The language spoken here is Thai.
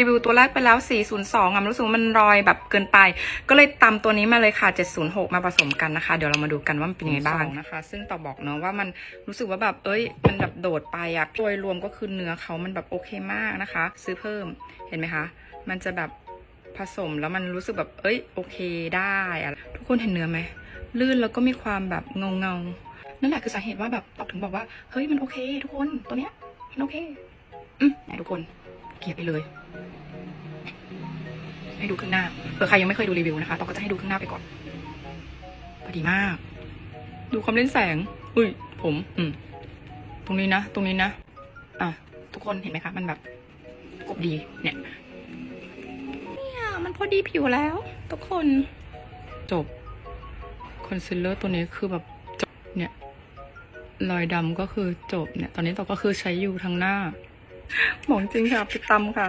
รีวิวตัวแรกไปแล้ว 402อะรู้สึกว่ามันรอยแบบเกินไป ก็เลยตำตัวนี้มาเลยค่ะ 706 มาผสมกันนะคะ เดี๋ยวเรามาดูกันว่ามันเป็นยังไงบ้างนะคะ ซึ่งต่อบอกเนาะว่ามันรู้สึกว่าแบบ เอ้ย มันแบบโดดไปอะโดยรวมก็คือเนื้อเขามันแบบโอเคมากนะคะ ซื้อเพิ่ม เห็นไหมคะ มันจะแบบผสมแล้วมันรู้สึกแบบ เอ้ย โอเคได้อะทุกคนเห็นเนื้อไหม ลื่นแล้วก็มีความแบบเงาเงาๆนั่นแหละคือสาเหตุว่าแบบตอบถึงบอกว่า เฮ้ย มันโอเค ทุกคน ตัวเนี้ย มันโอเค อืมไหนทุกคน เกลียไปเลย ให้ดูครึ่งหน้าเผื่อใครยังไม่เคยดูรีวิวนะคะตองก็จะให้ดูครึ่งหน้าไปก่อนพอดีมาก ดูความเล่นแสงอุ้ย ผม อืม ตรงนี้นะ ตรงนี้นะ อะ ทุกคนเห็นไหมคะ มันแบบกบดี เนี่ย เนี่ย มันพอดีผิวแล้ว ทุกคน จบ คอนซีลเลอร์ตัวนี้คือแบบจบเนี่ย รอยดำก็คือจบเนี่ย ตอนนี้ต่อก็คือใช้อยู่ทั้งหน้า หมองจริงค่ะไปตำค่ะ